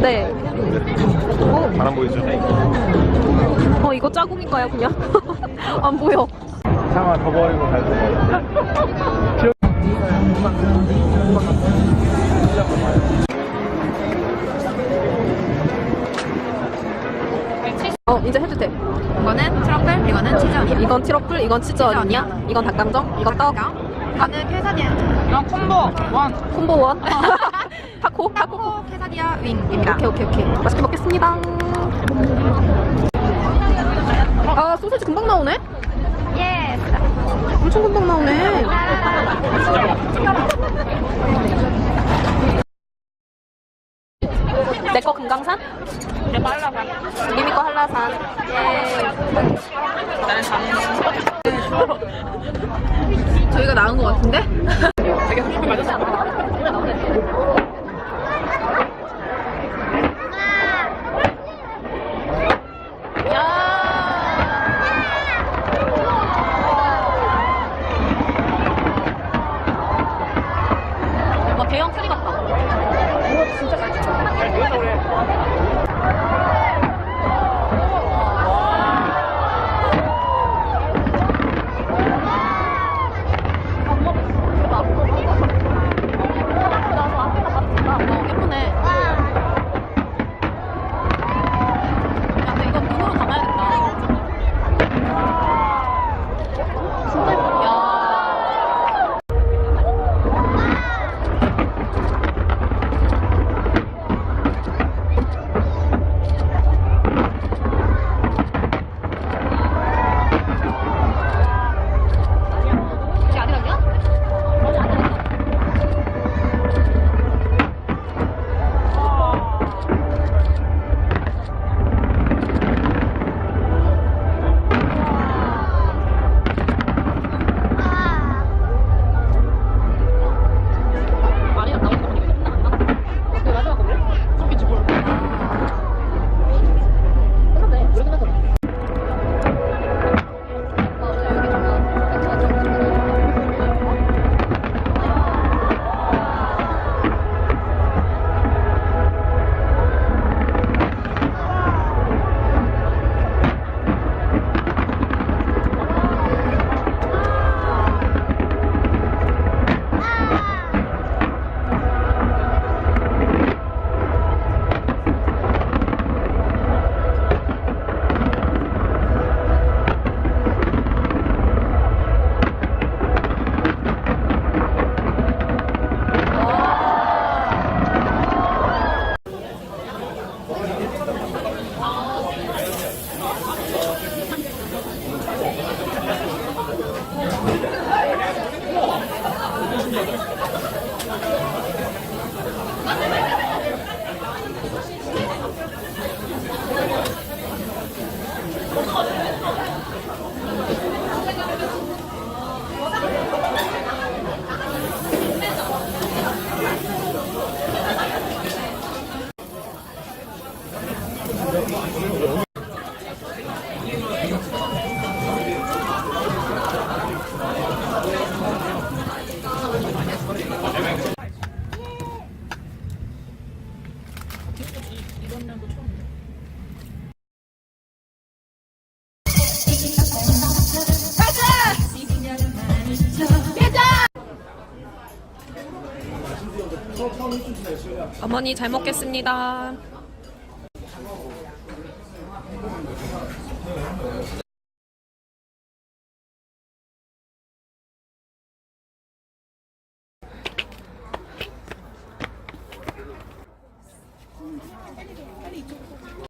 네. 바람 보이죠? 어, 이거 짜공인가요, 그냥? 안 보여. 상아 더 버리고 잘 써. 어, 이제 해도 돼. 이거는 트러플, 이거는 치즈 어니언. 이건 트러플, 이건 치즈 어니야, 이건 닭강정, 이건 떡, 이거는 퀘사디아. 이건 콤보 원. 콤보 원. 타코, 타코. 퀘사디아 윙입니다. 오케이, 오케이, 오케이. 맛있게 먹겠습니다. 아, 소세지 금방 나오네? 예. 엄청 금방 나오네. 내 거 금강산? 내 빨라가. 미미 거 한라산. 예. 저희가 나은 것 같은데? 되게 소식이 맞았어. 어머니 잘 먹겠습니다.